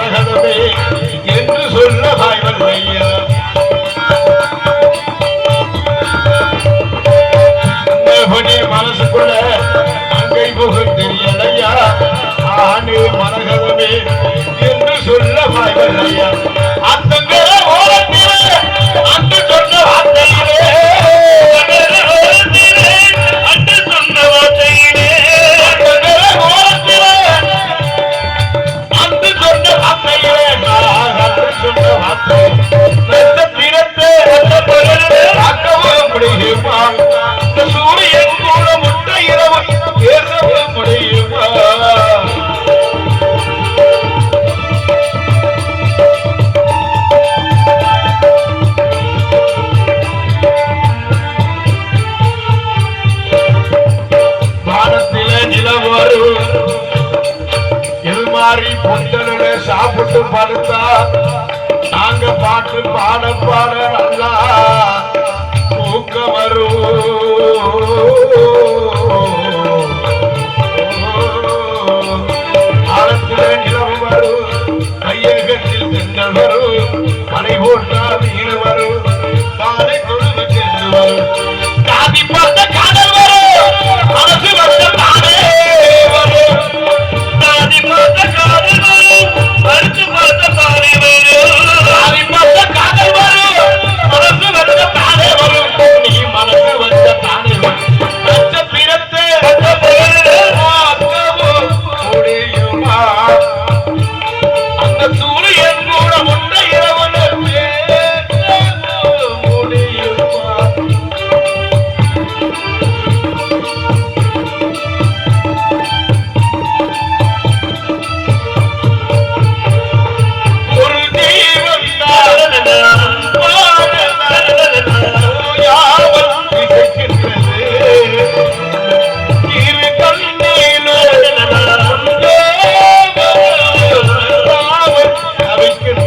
Aney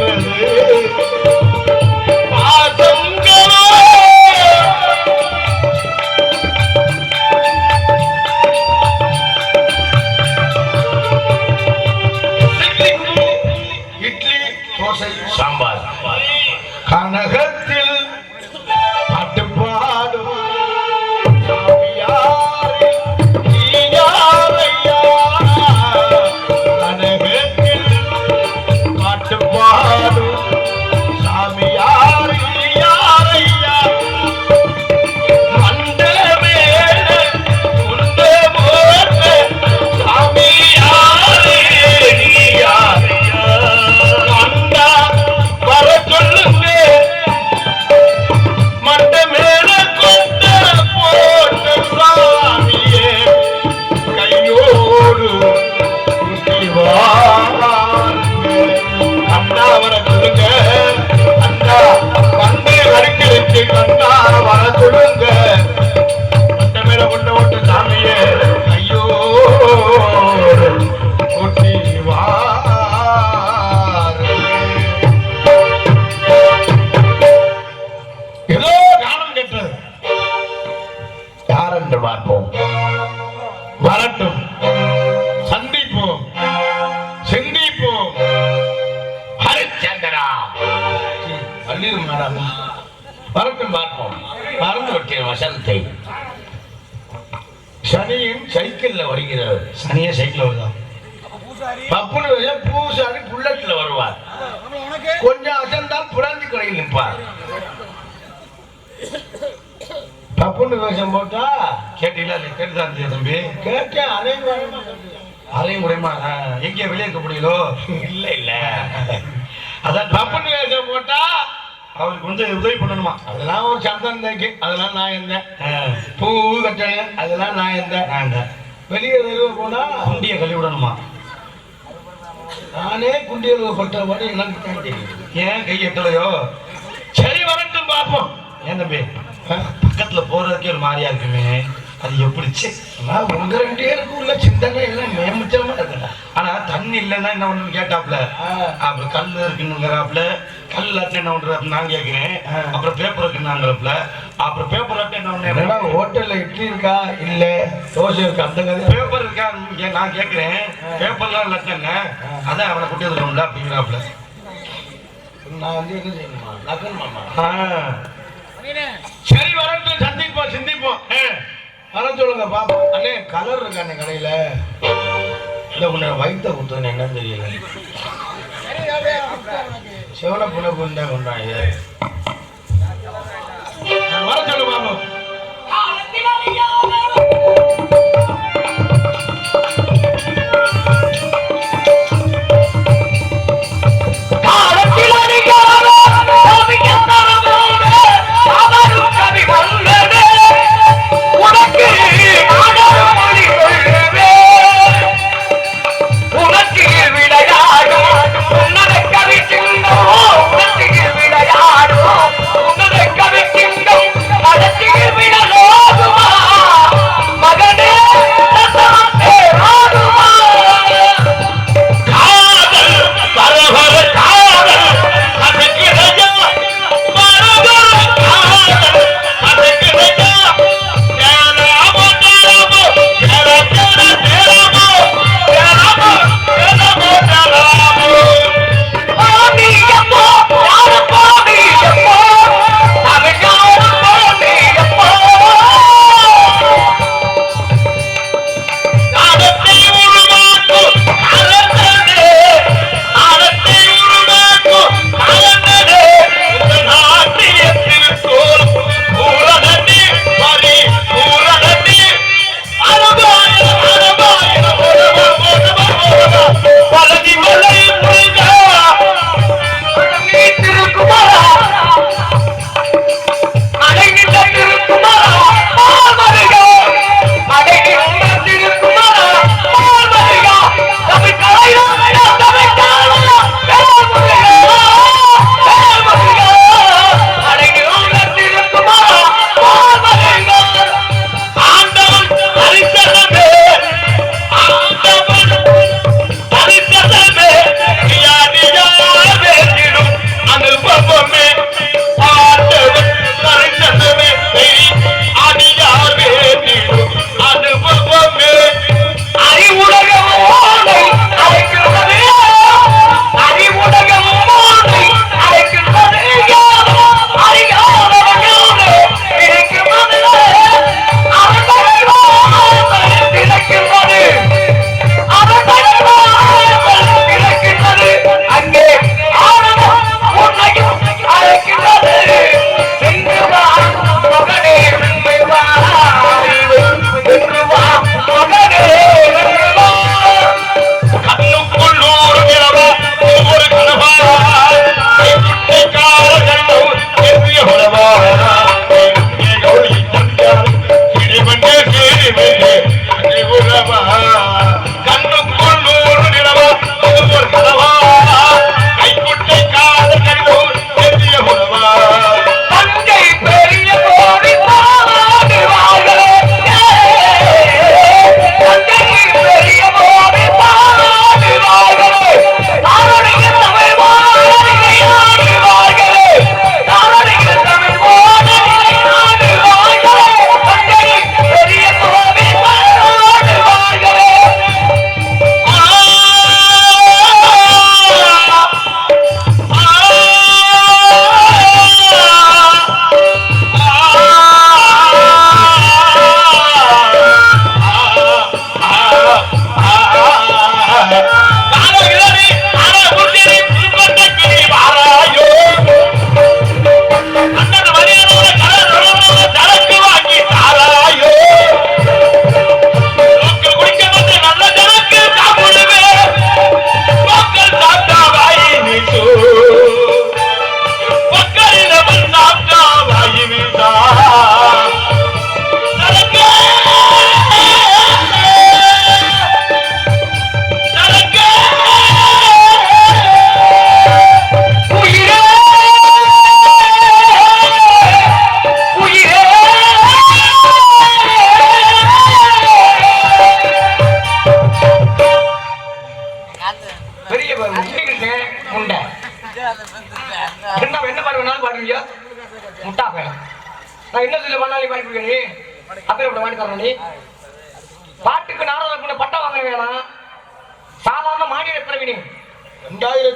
Thank you. பறக்கும் பார்ப்போம் மறந்து விட்டேன் வசந்தை சனியும் சைக்கிள்ல வருகிறது. சனியே சைக்கிள் வருதா? பப்புனு பூசாரி புல்லட்ல வருவார். கொஞ்சம் அசந்தால் புரந்து கடையில் நிற்பார். பப்புனு வேஷம் போட்டா கேட்டீங்களா? கேட்டுதான் தம்பி. கேட்டேன் அதையும் அதையும் குறைமா எங்கே வெளியே இருக்க முடியுதோ? இல்ல இல்ல. அதான் பப்புனு வேஷம் போட்டா அவருக்கு வந்து உதவி பண்ணணுமா? அதெல்லாம் ஒரு சந்தம் தைக்கு அதெல்லாம் நான் இருந்தேன். பூ கட்டணும் அதெல்லாம் நான் இருந்தேன். வெளியே தெருவு போனா குண்டியை கழுவி விடணுமா? நானே குண்டியல் பட்ட எனக்கு தான் தெரியும் ஏன் கை எட்டலையோ? சரி வரட்டும் பார்ப்போம். ஏன் தம்பி? பக்கத்துல போறதுக்கே ஒரு மாதிரியா இருக்குமே. அது எப்படி? ச்சே. நான் உங்க ரெண்டு பேருக்கு உள்ள சிந்தனை எல்லாம் மேமிச்சமா இருக்குடா. ஆனா தண்ணி இல்லைன்னா என்ன ஒண்ணு கேட்டாப்ல. அப்புறம் கல் இருக்குங்கிறாப்ல கல் இல்லாட்டி என்ன நான் கேட்கிறேன். அப்புறம் பேப்பர் இருக்குன்னாங்களாப்ல அப்புறம் பேப்பர் இல்லாட்டி என்ன என்னடா பண்ண ஹோட்டல்ல இட்லி இருக்கா? இல்ல தோசை இருக்கா? அந்த கதை. பேப்பர் இருக்கா? நான் கேட்கிறேன் பேப்பர்லாம் இல்லாட்டாங்க அதான் அவனை கூட்டி வந்துடும்ல அப்படிங்கிறாப்ல. நான் வந்து என்ன செய்யணுமா? ஆ. சரி வரட்டும் சந்திப்போம் சிந்திப்போம். ஆ. வர சொல்லுங்க பாப்பா அண்ணே கலர் இருக்கா அண்ணே கடையில? இல்ல உன்னை வயிற்ற ஊத்துன்னு என்னன்னு தெரியல. சிவன புண்ண புண்டா கொண்டாங்க. வர சொல்லு பாப்பா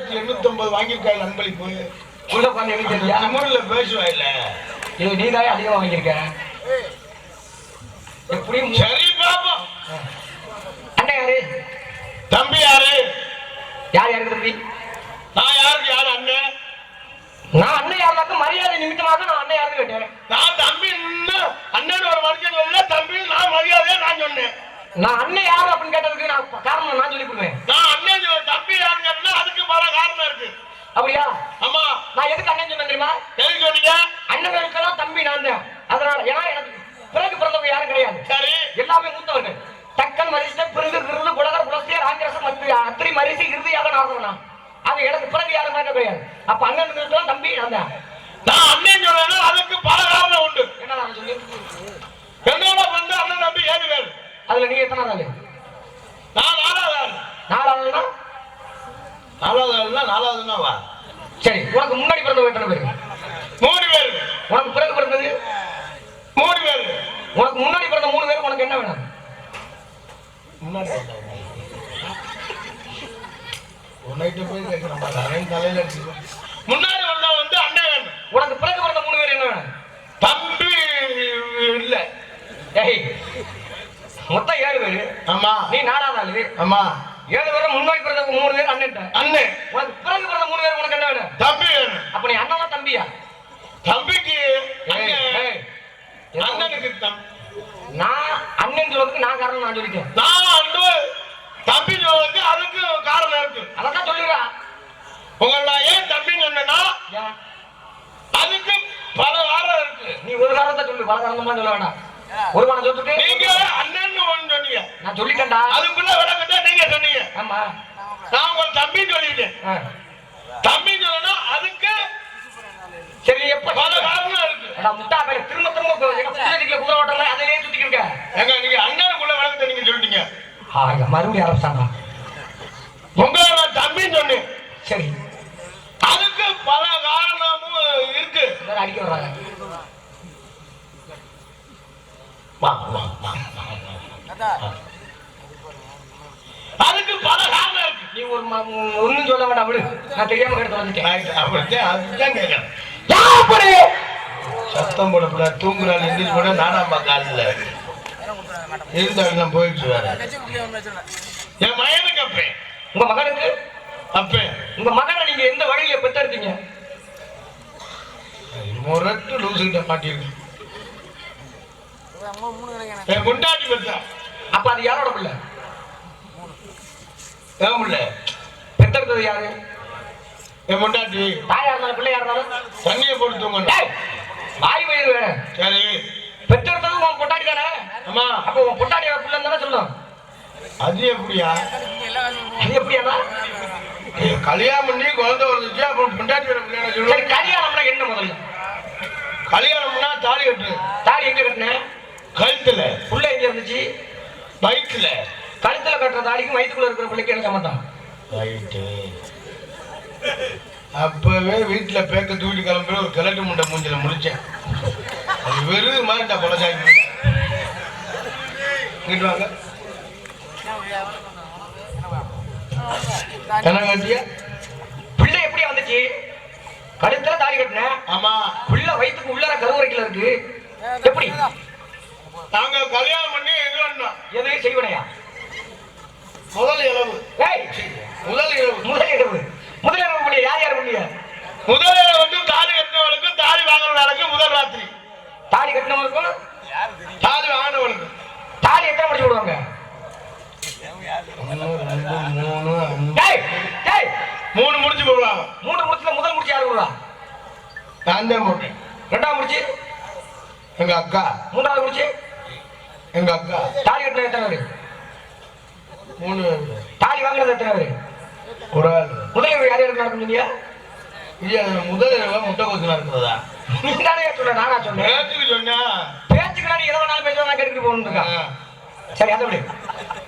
ரெண்டாயிரத்தி எண்ணூத்தி ஒன்பது வாங்கியிருக்காங்க நண்பளிப்பு உள்ள உட்காந்து எனக்கு தெரியா தமிழ்ல பேசுவா இல்ல. இது நீ தான் அதிகமா வாங்கியிருக்க. எப்படியும் சரி பாப்போம். அண்ணன் யாரு? தம்பி யாரு? யார் யாருக்கு தம்பி? நான் யாருக்கு? யாரு அண்ணன்? நான் அண்ணன் யாருனாக்க மரியாதை நிமித்தமாக நான் அண்ணன் யாருன்னு கேட்டேன். நான் தம்பி அண்ணன் ஒரு மனுஷன் சொல்ல தம்பி நான் மரியாதையா நான் சொன்னேன். நான் அண்ணன் யாரு அப்படின்னு கேட்டதுக்கு நான் காரணம் நான் சொல்லி கொடுவேன் நான் அண்ணன் தம்பி யாருன்னு அதுக்கு பல காரணம் இருக்கு. அப்படியா? ஆமா. நான் எதுக்கு அண்ணன் சொன்னேன் தெரியுமா? எதுக்கு சொன்னீங்க? அண்ணனுக்கெல்லாம் தம்பி நான் தான். அதனால ஏன்னா எனக்கு பிறகு பிறந்தவங்க யாரும் கிடையாது. சரி. எல்லாமே மூத்தவர்கள். தக்கன் மரிசிட்ட பிறகு விருது குலகர் புலஸ்தியர் ஆங்கிரசம் அத்திரி மரிசி இறுதியாக நான் நான் அது எனக்கு பிறகு யாரும் மாதிரி கிடையாது. அப்ப அண்ணனுக்கெல்லாம் தம்பி நான் தான். நான் அண்ணன் சொன்னா அதுக்கு பல காரணம் உண்டு. என்ன நான் சொல்லி என்னோட வந்து அண்ணன் தம்பி ஏழு பேர். அதுல நீங்க எத்தனை நாள் நான் நாலாவது ஆள். நாலாவதுனா நாலாவது ஆளுனா நாலாவதுனா வா. சரி உனக்கு முன்னாடி பிறந்தவங்க எத்தனை பேர்? மூணு பேர். உனக்கு பிறகு பிறந்தது? மூணு பேர். உனக்கு முன்னாடி பிறந்த மூணு பேர் உனக்கு என்ன வேணும்? முன்னாடி. உன்னைட்ட போய் கேட்கிறேன் தலையில. முன்னாடி வந்தவன் வந்து அண்ணன். வேணும் உனக்கு பிறகு பிறந்த மூணு பேர் என்ன வேணும்? தம்பி இல்ல. ஏய் மொத்தம் ஏழு பேரு. ஆமா. நீ நாலாவது ஆளு. ஆமா. ஏழு பேரும் முன்னாடி பிறந்த மூணு பேர் அண்ணன் அண்ணன் பிறகு பிறந்த மூணு பேர் உனக்கு என்ன வேணும்? தம்பி அப்ப நீ அண்ணனா தம்பியா? தம்பிக்கு. அண்ணனுக்கு நான் அண்ணன் சொல்றதுக்கு நான் காரணம் நான் சொல்லிட்டேன். நான் அண்ணன் தம்பி சொல்றதுக்கு அதுக்கு காரணம் இருக்கு. அதான் சொல்லுறா. உங்களை ஏன் தம்பின்னு சொன்னேன்னா அதுக்கு பல காரணம் இருக்கு. நீ ஒரு காரணத்தை சொல்லு. பல காரணமா சொல்ல வேண்டாம் ஒரு காரணம் சொல்லிட்டு நீங்க அண்ணன் ஒண்ணு சொன்னீங்க. நான் சொல்லிட்டேன்டா. அதுக்குள்ள விளக்கத்தை நீங்க சொன்னீங்க. ஆமா. நான் உங்க தம்பி சொல்லிட்டேன். ஆ. தம்பி சொல்லணும்னா அதுக்கு சரி நீ எப்ப பல காரணம் இருக்கு. அடா, முட்டா பையன், திரும்ப திரும்ப போ- எங்க புள்ளடிக்கல குதிரை ஓட்டல அதிலேயே சுத்திக்கிட்டு இருக்க? ஏங்க நீங்க அண்ணனுக்குள்ள விளக்கத்தை நீங்க சொல்லிட்டீங்க. ஆ, இங்க மறுபடியும் ஆரம்பிச்சாங்க உங்களை நான் தம்பின்னு சொன்னேன். சரி. அதுக்கு பல காரணமும் இருக்கு. வேற அடிக்க வர்றாங்க. வா, வா, வா, வா, வா. அதுக்கு பல காரணம் இருக்கு. நீ ஒரு ம- ஒண்ணும் சொல்ல வேண்டாம் விடு. நான் தெரியாம வந்துட்டேன். அதுதான் கேட்கறேன் சத்தம் போடக்கூட தூங்குறாள் எந்திரிச்சு கூட நானாம்பா காலில் இருந்தாலும் வேற. என் மகனுக்கு அப்பேன் உங்க மகனுக்கு? அப்பேன் உங்க மகனை நீங்க எந்த வழியில பெத்தெடுத்தீங்க? முரட்டு லூசுகிட்ட மாட்டிருக்கு என் முண்டாட்டி பெற்றா அப்ப அது யாரோட பிள்ளை ஏன் பிள்ளை பெத்தெடுத்தது யாரு? என் முண்டாட்டி தாயா இருந்தாலும் பிள்ளையா இருந்தாலும் தண்ணியை போட்டு வயிறு வேற. சரி. பெத்தெடுத்தது உன் பொட்டாடி தானே? அம்மா அப்ப உன் பொட்டாடியோட பிள்ளை தானே சொல்லணும் அது எப்படியா? அது எப்படியாண்ணா கல்யாணம் பண்ணி குழந்தை வந்துச்சு அப்புறம் பொண்டாட்டி வேற கல்யாணம்னா என்ன முதல்ல? கல்யாணம்னா தாலி கட்டு தாடி எங்க கட்டினேன் கழுத்துல. புள்ள எங்க இருந்துச்சு? வயிற்றுல. கழுத்துல கட்டுற தாடிக்கும் வயிற்றுக்குள்ள இருக்கிற பிள்ளைக்கு என்ன சம்மந்தம் ரைட்டு. அப்பவே வீட்டுல பேக்க தூக்கிட்டு கிளம்பி ஒரு கிழட்டு முண்டை மூஞ்சில முடிச்சேன் அது மாதிரி நான் பொலசாமி இங்கிட்டு வாங்க. என்ன கட்டியா? பிள்ளை எப்படி வந்துச்சு? கழுத்துல தாடி கட்டினேன் ஆமா. பிள்ளை வயிற்றுக்கு உள்ளார கருவறைக்குள்ள இருக்கு. எப்படி? நாங்க கல்யாணம் பண்ணி எது செய்வனையா? முதல் ஏய் முதல் இளவு. முதல் இரவு முதல் இரவு முடிய யார் யார் முடிய முதல்ல வந்து தாலி கட்டினவளுக்கும் தாலி வாங்கினவளுக்கும் முதல் ராத்திரி. தாடி கட்டினவருக்கும் தாலி வாங்கினவளுக்கும் தாடி எத்தனை முடிச்சு விடுவாங்க மூணு முடிச்சு போடுவாங்க மூணு முடிச்சுல முதல் முடிச்சு யார் விடுவா நான் தான் போட்டேன். ரெண்டாவது முடிச்சு? எங்க அக்கா. மூன்றாவது முடிச்சு? எங்க அக்கா? தாடி கட்டினது எத்தனை பேரு மூணு. தாலி வாங்குறது எத்தனை பேரு ஒரு ஆள். இரவு யார் யாருக்கு நடக்கும் இல்லையா அதுல முதல் இரவு முட்டை கொசுனா இருக்கிறதா நீ தானே சொன்ன நானா சொன்னேன். பேச்சுக்கு சொன்னா பேச்சுக்கு நீ எதை வேணாலும் பேசுவா நான் கேட்டுட்டு போகணும் இருக்கா? சரி அதை விடு.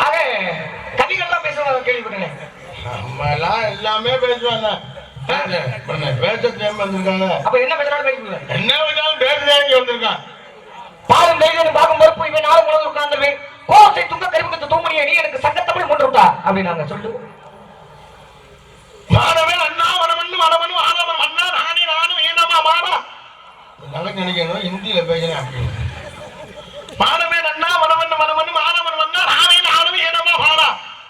ஆக கவிகள்லாம் பேசுவாங்க கேள்விப்பட்டேன். நம்ம எல்லாம் எல்லாமே பேசுவாங்க பேச தெரியாம வந்திருக்காங்க. அப்ப என்ன பேசுறாலும் பேசிக்குவேன் என்ன பேசுதான் இங்க வந்திருக்கான் பாலும் நெய்தலும் பாகம் மறுப்பு இவன் நாளும் உணவு உட்கார்ந்துருவேன் கோலத்தை துங்க கருவுக்கு தூமணியை நீ எனக்கு சங்கத்தமிழ் கொண்டு விட்டா அப்படின்னாங்க சொல்லு மாணவன் அண்ணா வனமன் வனமன் ஆனவன் அண்ணா நானே நானும் ஏனமா மானா நல்லா நினைக்கணும் ஹிந்தியில பேசுறேன் அப்படின்னு மாணவன் அண்ணா வனமன் வனமன் மாணவன் வந்தா நானே நானும் ஏனமா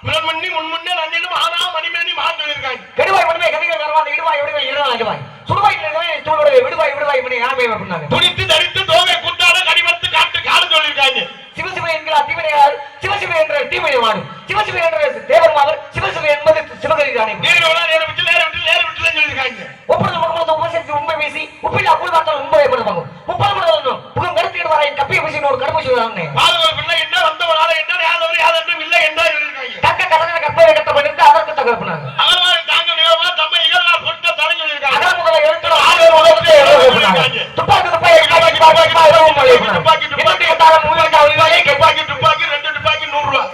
முன்னே முன்முன்னே நன்னிலும் ஆனா மணிமேனி மாண்டு இருக்காங்க கெடுவாய் மணிமே கவிகள் வரவாத இடுவாய் விடுவாய் இருவாய் இடுவாய் சுடுவாய் நிலவே தூளுடைய விடுவாய் விடுவாய் மணி யாமே அப்படின்னாங்க துணித்து தரித்து தோகை குண்டாட கடிவத்து காட்டு காடு சொல்லியிருக்காங்க. சிவசிவ என்கிற தீவினையார் சிவசிவ என்ற தீவினை வாடும் சிவசிவ என்ற தேவர்மாவர் சிவசிவ என்பது சிவகரி தானே நேரு நேரு விட்டு நேரு விட்டு சொல்லியிருக்காங்க ஒப்பது முகமது உபசரித்து உண்மை பேசி உப்பில்லா அப்புள் பார்த்தால் உண்மை ஏற்படுவாங்க முப்பது முதல் புகம் கருத்து வரை கப்பிய பேசி ஒரு கடுமை சொல்லுவாங்க பாதுகாப்பு என்ன வந்தவனால என்ன யாதவர் யாதென்றும் இல்லை என்றா சொல்லியிருக்காங்க தக்க கதனை கற்பை கட்டப்பட்டு அதற்கு தகர்ப்பினாங்க அகழ்வாரி தாங்க நிகழ்வா தம்மை இகழ்வார் பொருட்ட தடை சொல்லியிருக்காங்க அதான் முதல்ல எழுத்துல துப்பாக்கி துப்பாக்கி துப்பாக்கி துப்பாக்கி துப்பாக்கி துப்பாக்கி துப்பாக்கி துப்பாக்கி ரெண்டு துப்பாக்கி நூறு ரூபாய்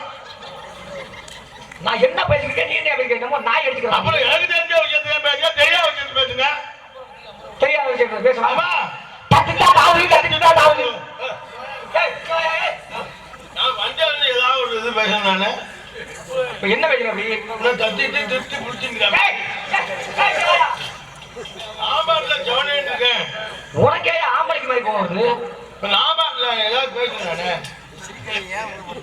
நான் என்ன பேசிக்கிட்டேன்? நீ என்ன பேசிக்கிட்டேன் நாய் அடிச்சுக்கிறேன். அப்புறம் எனக்கு தெரிஞ்ச விஷயத்துல பேசுங்க? தெரியாத விஷயத்துல பேசுங்க. தெரியாத விஷயத்தை பேசலாமா கத்திட்டா தாவுது கத்திட்டா தாவுது நான் வந்தேன் ஏதாவது ஒரு இது பேசுறேன் நானு. இப்ப என்ன பேசுற அப்படி? நான் தத்திட்டு திருத்தி பிடிச்சிருக்கேன் ஜவனேன்னு இருக்கேன். உனக்கே ஆம்பளைக்கு மாதிரி போகுது இப்ப நாமாட்ல ஏதாவது பேசுறேன் நானு.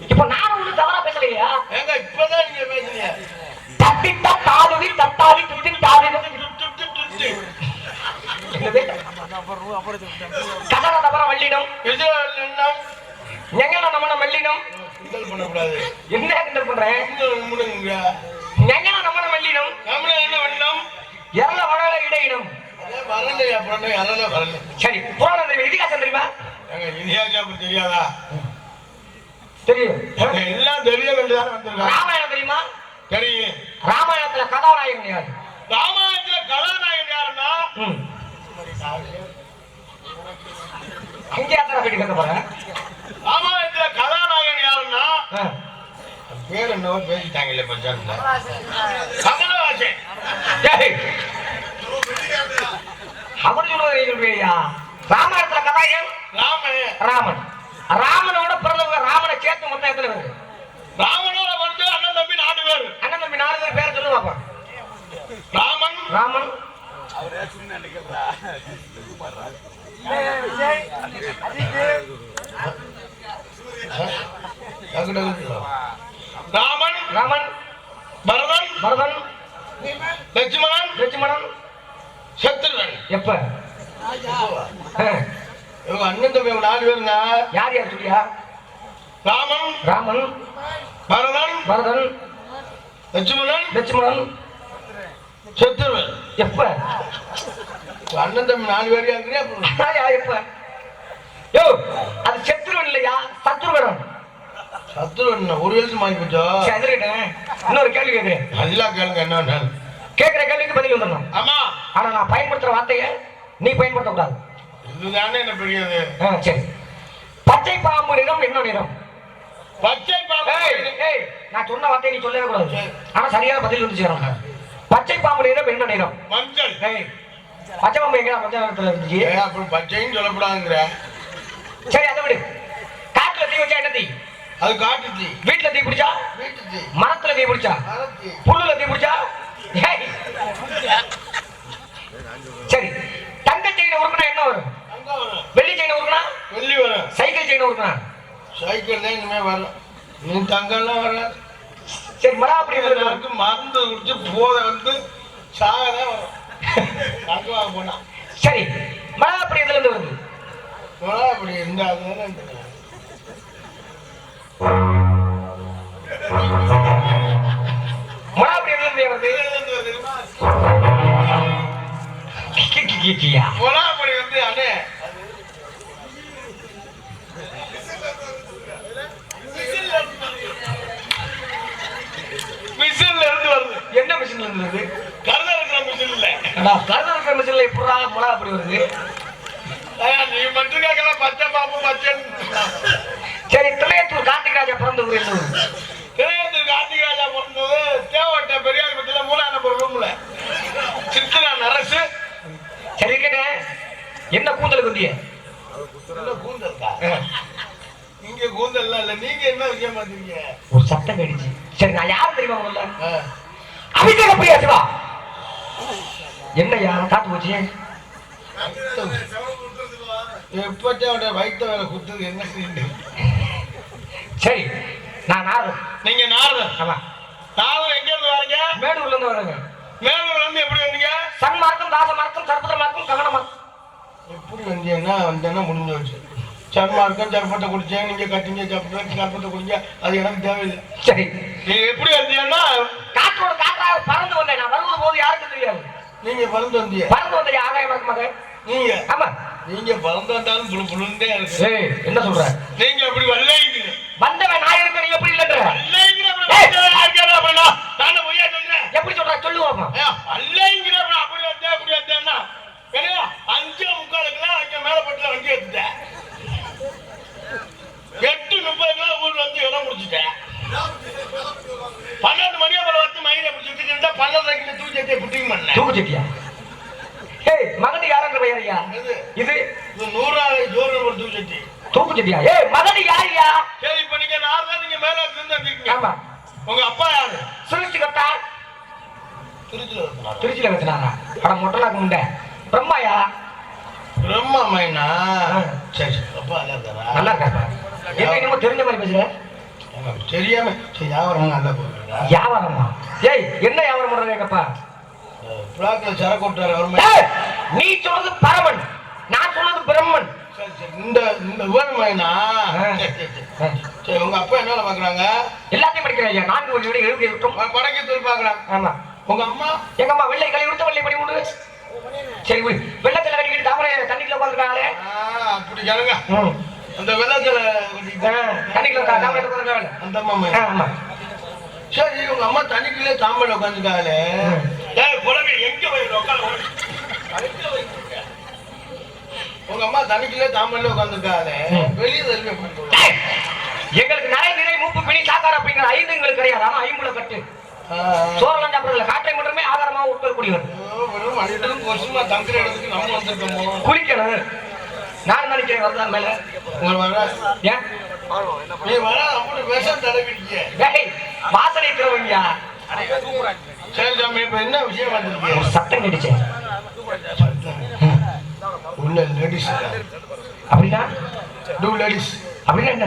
இப்ப நான் உங்களுக்கு தவறா பேசலையா? ஏங்க இப்பதான் நீங்க பேசுறீங்க? தப்பித்தா தாளுவி தத்தாவி துத்தி தாவி கதற தவற வள்ளிடம் எங்க நம்ம மல்லிடம் என்ன கிண்டல் பண்றேன் எங்க நம்ம மல்லிடம் என்ன வள்ளிடம் எரல வடல இடையிடம். வரலையா வரல வரல சரி புராணம் இதிகாசம் தெரியுமா? இதிகாசம் தெரியாதா? தெரியும். எல்லாம் தெரியும் என்றுதான் வந்திருக்காங்க ராமாயணம் தெரியுமா? தெரியும். ராமாயணத்துல கதாநாயகன் யார்? ராமாயணத்துல கதாநாயகன் யாருன்னா? அங்கே அத்தனை கட்டி கதாநாயகன் யாருன்னா? பேர் என்னவோ பேசிட்டாங்க இல்ல பஞ்சாப் கமலவாசன் அவரு சொல்லுவாங்க ராமாயணத்துல கதாயன் ராமன். ராமன். ராமனோட பிறந்தவங்க ராமனை சேர்த்து மொத்தம் எத்தனை பேர்? ராமனோட வந்து அண்ணன் தம்பி நாலு பேர். அண்ணன் தம்பி நாலு பேர் பேரை சொல்லு பாப்போம் ராமன். ராமன். ராமன். ராமன். பரதன். பரதன். லட்சுமணன். லட்சுமணன். சத்ருவன் எப்ப? இவங்க அண்ணன் தம்பி நாலு பேருங்க. யார் யார் சொல்லியா? ராமன் ராமன் பரதன் பரதன் லட்சுமணன் லட்சுமணன். சத்ருவன் எப்ப? அண்ணன் தம்பி நாலு பேர் ஆயா, எப்ப? யோ அது சத்ருவன் இல்லையா? சத்ருவன் சத்ருவன் ஒரு எழுத்து மாறி போச்சோ சந்திரன் இன்னொரு கேள்வி கேட்கிறேன். அதெல்லாம் கேளுங்க என்ன கேட்கிற கேள்விக்கு பதில் வந்துடணும். ஆமா. ஆனா நான் பயன்படுத்துற வார்த்தையை நீ பயன்படுத்த கூடாது இதுதானே என்ன பெரியது? சரி. பச்சை பாம்பு நிறம் என்ன நிறம்? பச்சை பாம்பு நான் சொன்ன வார்த்தையை நீ சொல்லவே கூடாது. ஆனா சரியான பதில் வந்து சேரணும் பச்சை பாம்பு நிறம் என்ன நிறம்? மஞ்சள். பச்சை பாம்பு எங்க பச்சை நிறத்துல இருந்துச்சு அப்புறம் பச்சைன்னு சொல்லக்கூடாதுங்கிற. சரி அதை விடு. காட்டுல தீ வச்சா என்ன தீ? அது காட்டு தீ. வீட்டுல தீ பிடிச்சா? வீட்டு தீ. மரத்துல தீ பிடிச்சா? புல்லுல தீ பிடிச்சா. சரி. தங்க செயின உருக்குனா என்ன வரும்? வெள்ளி செயின் கொடுக்கணும் வெள்ளி வரும் சைக்கிள் செயின் கொடுக்கணும் சைக்கிள் தான் இனிமே வரல நீ தங்கம்லாம் வரல சரி மரா வந்து மருந்து குடிச்சு போத வந்து சாக வரும். தங்கமாக போனா. சரி மரா இதுல இருந்து வருது? மரா அப்படி இருந்தால் மரா இருந்து வருது? கிட்டியா போனா என்ன மிஷின்ல இருந்து வருது கருத இருக்கிற மிஷின் இல்ல. கருது இருக்கிற மிஷின்ல எப்படா மழை அப்படி வருது? நீ மட்டும் கேட்கல பச்சை பாம்பு பச்சை. சரி திளையத்தூர் கார்த்திகராஜா பிறந்த ஊர் என்ன ஊர்? திரையத்தில் கார்த்திகாஜா பிறந்தது தேவட்ட பெரியார் பட்டியில மூணாம் நம்பர் ரூம்ல. சித்ரா நரசு. சரி இருக்கட்டே என்ன கூந்தலுக்கு வந்திய கூந்தல் கூந்தல் இல்ல நீங்க என்ன விஷயம் பாத்தீங்க ஒரு சத்தம் கேட்டுச்சு. சரி நான் யார் தெரியுமா முதல்ல அபிஷேக பிரியா சிவா காத்து போச்சு? எப்பட்டே அவனுடைய வயிற்று வேலை குத்துது என்ன சரி நான் நாரதன். நீங்க நாரதன். ஆமா. நாரதன் எங்க இருந்து வரீங்க? மேடூர்ல இருந்து வரேங்க இருந்து எப்படி வந்தீங்க சன்மார்க்கம் தாசமார்க்கம் சர்பத மார்க்கம் ககன மார்க்கம் எப்படி வந்தீங்கன்னா வந்தேன்னா முடிஞ்சு வச்சு சர்மா இருக்கும் சர்பத்தை குடிச்சேன் நீங்க கட்டிங்க சர்பத்தை குடிங்க அது எனக்கு தேவையில்லை. சரி. நீ எப்படி வந்தீங்கன்னா காற்றோட காற்றாக பறந்து வந்தேன் நான். வருவது போது யாருக்கும் தெரியாது. நீங்க பறந்து வந்தீங்க. பறந்து வந்தேன் ஆகாய மகன்? நீங்க. ஆமா. நீங்க பறந்து வந்தாலும் புழு புழுந்தே இருக்கு. என்ன சொல்ற? நீங்க அப்படி வரலைங்க வந்தவன் நான் இருக்க நீ எப்படி இல்லன்ற? வரலைங்கிற அப்படின்னா தானே பொய்யா சொல்றேன்? எப்படி சொல்ற? சொல்லு பாப்போம் அல்லைங்கிற அப்படி வந்தேன் அப்படி வந்தேன்னா அஞ்சு முக்காலுக்குலாம் அங்க மேலப்பட்டுல வண்டி எடுத்துட்டேன். வச்சு புட்டிங் பண்ணேன். தூக்கு சட்டியா? ஏய் யாருன்ற பெயரையா இது இது நூறாவது ஜோறு ஒரு தூக்கி வச்சு தூக்கு சட்டியா? ஏய் மகதி யாரியா? சரி இப்ப நீங்க தான் நீங்க மேல இருந்து வந்திருக்கீங்க. ஆமா. உங்க அப்பா யாரு? சுழிச்சு கட்டா திருச்சியில? திருச்சியில வச்சுனாரா அட மொட்டலாக்கு முண்டை பிரம்மாயா? பிரம்மா மைனா. சரி சரி. அப்பா நல்லா இருக்காரா? நல்லா இருக்காப்பா என்ன என்னமோ தெரிஞ்ச மாதிரி பேசுற? தெரியாம வியாபாரம் நல்லா வியாபாரமா? ஏய் என்ன வியாபாரம் பண்றது எங்கப்பா பிளாக்ல சரக்கு விட்டாரு அவர் ஏய், நீ சொல்றது பரமன் நான் சொல்றது பிரம்மன். இந்த இந்த. சரி உங்க அப்பா என்ன பாக்குறாங்க எல்லாத்தையும் படிக்கிறேன் ஐயா நான்கு வழி விட எழுதி விட்டோம் படக்கை தூள் பாக்குறாங்க ஆமா. உங்க அம்மா? எங்க அம்மா வெள்ளை கழுவி விட்டு வெள்ளை படி சரி வெள்ளத்துல கட்டிக்கிட்டு தாமரை தண்ணிக்குள்ள உட்காந்துருக்காங்களே அப்படி கேளுங்க. அந்த வெள்ளத்துல தாமரை உட்காந்துருக்காங்க அந்த அம்மா ஆமா. சரி உங்க அம்மா உட்காந்துருக்காங்களே ம். ஏய் புலவி எங்க உங்க அம்மா தண்ணிக்குள்ளே தாம்பல உட்காந்துருக்காங்களே. வெளியே போகுது? ஏய், எங்களுக்கு நிறைய நிறை மூப்பு பிணி சாக்கார அப்படிங்கிற ஐந்து எங்களுக்கு கிடையாது ஆனா ஐம்புல கட்டு. சோறெல்லாம் சாப்பிடல காற்றை மட்டுமே ஆதாரமாக உட்கொள்ளக்கூடியவர் மனிதனும் கொசுமா தங்குற இடத்துக்கு நம்ம வந்திருக்கோமோ? குளிக்கணும். நான் நினைக்கிறேன் வரதா மேல? உங்க வர. ஏன்? நீ வர அப்படி விஷம் தடவிட்டீங்க. இருக்கிறவங்கயா சரி சாமி இப்ப என்ன விஷயம் உள்ள லேடிஸ் அப்படின்னா? டூ லேடிஸ் அப்படின்னா என்ன?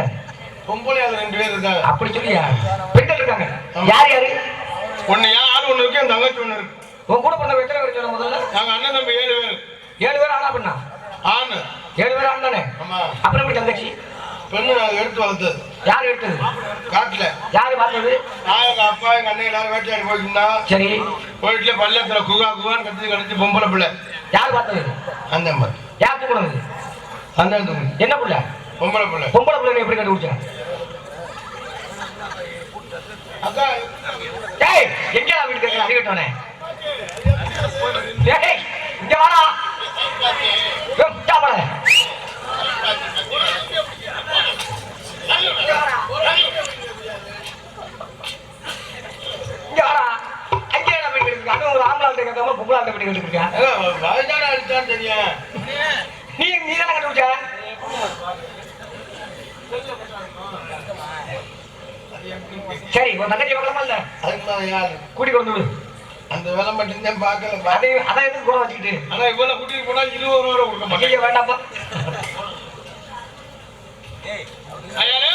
பொம்பளை அது ரெண்டு பேர் இருக்காங்க. அப்படி சொல்லியா? பெண்கள் இருக்காங்க. யார் யாரு? ஒண்ணு ஏன் ஆள் ஒண்ணு இருக்கு என் தங்கச்சி ஒண்ணு இருக்கு. உன் கூட பிறந்த எத்தனை பேர் முதல்ல? நாங்க அண்ணன் தம்பி ஏழு பேர். ஏழு பேர் ஆனா பண்ணா? ஆண். ஏழு பேர் ஆண் தானே? ஆமா. அப்புறம் தங்கச்சி? பெண்ணு நாங்க எடுத்து வளர்த்தது. யார் எடுத்தது காட்டுல. யாரு பார்த்தது? நான் எங்க அப்பா எங்க அண்ணன் எல்லாரும் வேட்டையாடி போயிருந்தா. சரி. போயிட்டுல பள்ளத்துல குகா குகான்னு கத்தி கடிச்சு பொம்பளை பிள்ளை. யார் பார்த்தது? அந்த அம்மா யார் தூக்குனது அந்த என்ன புள்ள? பொம்பளை பிள்ளை. பொம்பளை பிள்ளை எப்படி கண்டுபிடிச்சா? அக்கா. டேய் எங்கடா வீட்டுக்கு இருக்கா அறிவிட்டவனே டேய் இங்க வாடா. ஏய், சாப்பாடு இங்க வாடா அங்கே என்ன போய் கிடக்கு அது பொம்பளை ஆட்டை போய் கிடக்கு வயதான அடிச்சான்னு தெரியும் நீ நீ தானே கண்டுபிடிச்ச? சரி உன் தங்கச்சி பார்க்கலாமா இல்ல. அதுக்கு கூட்டி கொண்டு விடு. அந்த வேலை மட்டும்தான் பார்க்கல அதை அதை எதுக்கு கூட வச்சுக்கிட்டு? ஆனா இவ்வளவு கூட்டிட்டு போனா இருபது ரூபா கொடுக்க மாட்டேன். ஐயோ வேண்டாம்ப்பா. ஐயா